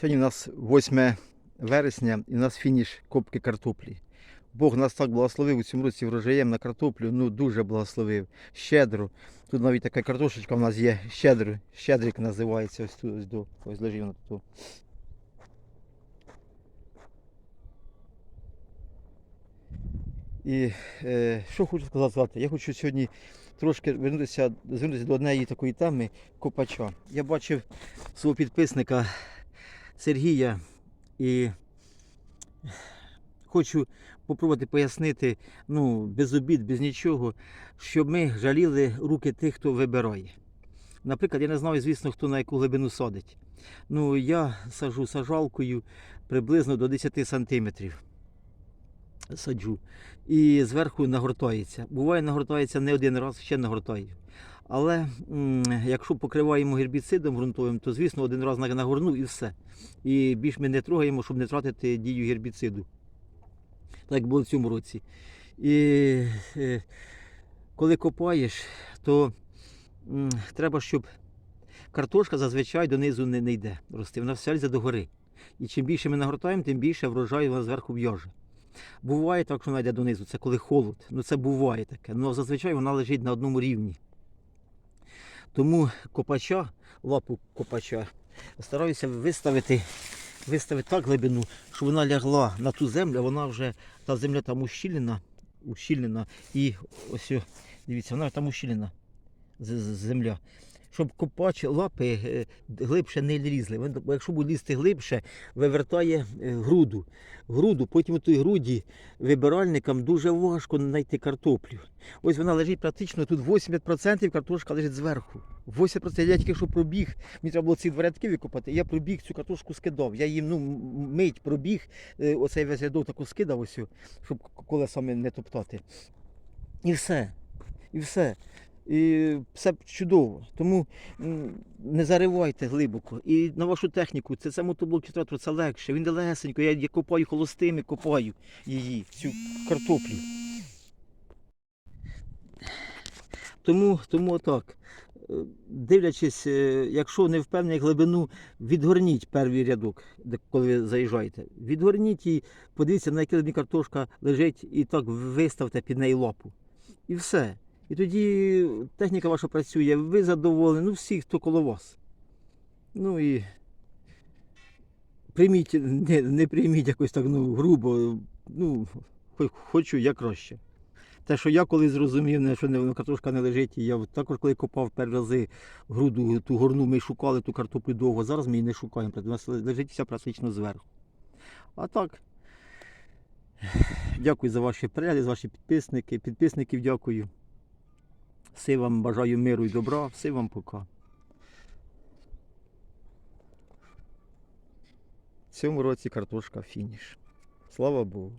Сьогодні у нас 8 вересня і у нас фініш копки картоплі. Бог нас так благословив у цьому році врожаєм на картоплю, ну дуже благословив. Щедро. Тут навіть така картошечка в нас є щедро, щедрик називається. Ось тут ось до ось лежить вона тут. І е, що хочу сказати, я хочу сьогодні трошки вернутися, звернутися до однієї такої теми копача. Я бачив свого підписника Сергія і хочу попробувати пояснити, ну, без обід, без нічого, щоб ми жаліли руки тих, хто вибирає. Наприклад, я не знаю, звісно, хто на яку глибину садить. Ну, я сажу сажалкою приблизно до 10 сантиметрів. Саджу. І зверху нагортається. Буває, нагортається не один раз, ще нагортаю. Але якщо покриваємо гербіцидом ґрунтовим, то звісно один раз на- нагорнув і все. І більш ми не трогаємо, щоб не втратити дію гербіциду. Так було в цьому році. І е, коли копаєш, то треба, щоб картошка зазвичай донизу не, не йде рости. Вона вся лізе догори. І чим більше ми нагортаємо, тим більше врожаю вона зверху в'яже. Буває так, що вона йде донизу, це коли холод. Ну це буває таке. Ну зазвичай вона лежить на одному рівні. Тому копача, лапу копача, стараюся виставити, виставити так глибину, щоб вона лягла на ту землю, вона вже, та земля там ущільнена, ущільнена і ось, дивіться, вона там ущільнена земля. Щоб копач лапи е, глибше не лізли. Він, Якщо буде лізти глибше, вивертає е, груду. Груду, потім у тій груді вибиральникам дуже важко знайти картоплю. Ось вона лежить практично тут 80% картошка лежить зверху. 80% я тільки що пробіг, мені треба було ці два рядки викопати. Я пробіг цю картошку скидав. Я їм ну, мить пробіг, е, оцей весь рядок таку скидав, ось, щоб колесами не топтати. І все. І все. І все чудово. Тому не заривайте глибоко. І на вашу техніку, це, це мотоблок 4 це легше. Він легесенько. Я, я копаю холостими, копаю її, цю картоплю. Тому, тому так. Е, Дивлячись, е, якщо не впевнений глибину, відгорніть перший рядок, коли ви заїжджаєте. Відгорніть і подивіться, на якій картошка лежить, і так виставте під неї лапу. І все. І тоді техніка ваша працює, ви задоволені, ну всі, хто коло вас. Ну і прийміть, не, не прийміть якось так ну, грубо, ну, хочу як краще. Те, що я коли зрозумів, що не, картошка не лежить, і я також коли копав перші рази груду, ту горну, ми шукали ту картоплю довго, зараз ми її не шукаємо, у нас лежить вся практично зверху. А так, дякую за ваші перегляди, за ваші підписники. Підписників дякую. Все вам бажаю миру і добра, все вам пока. В цьому році картошка фініш. Слава Богу.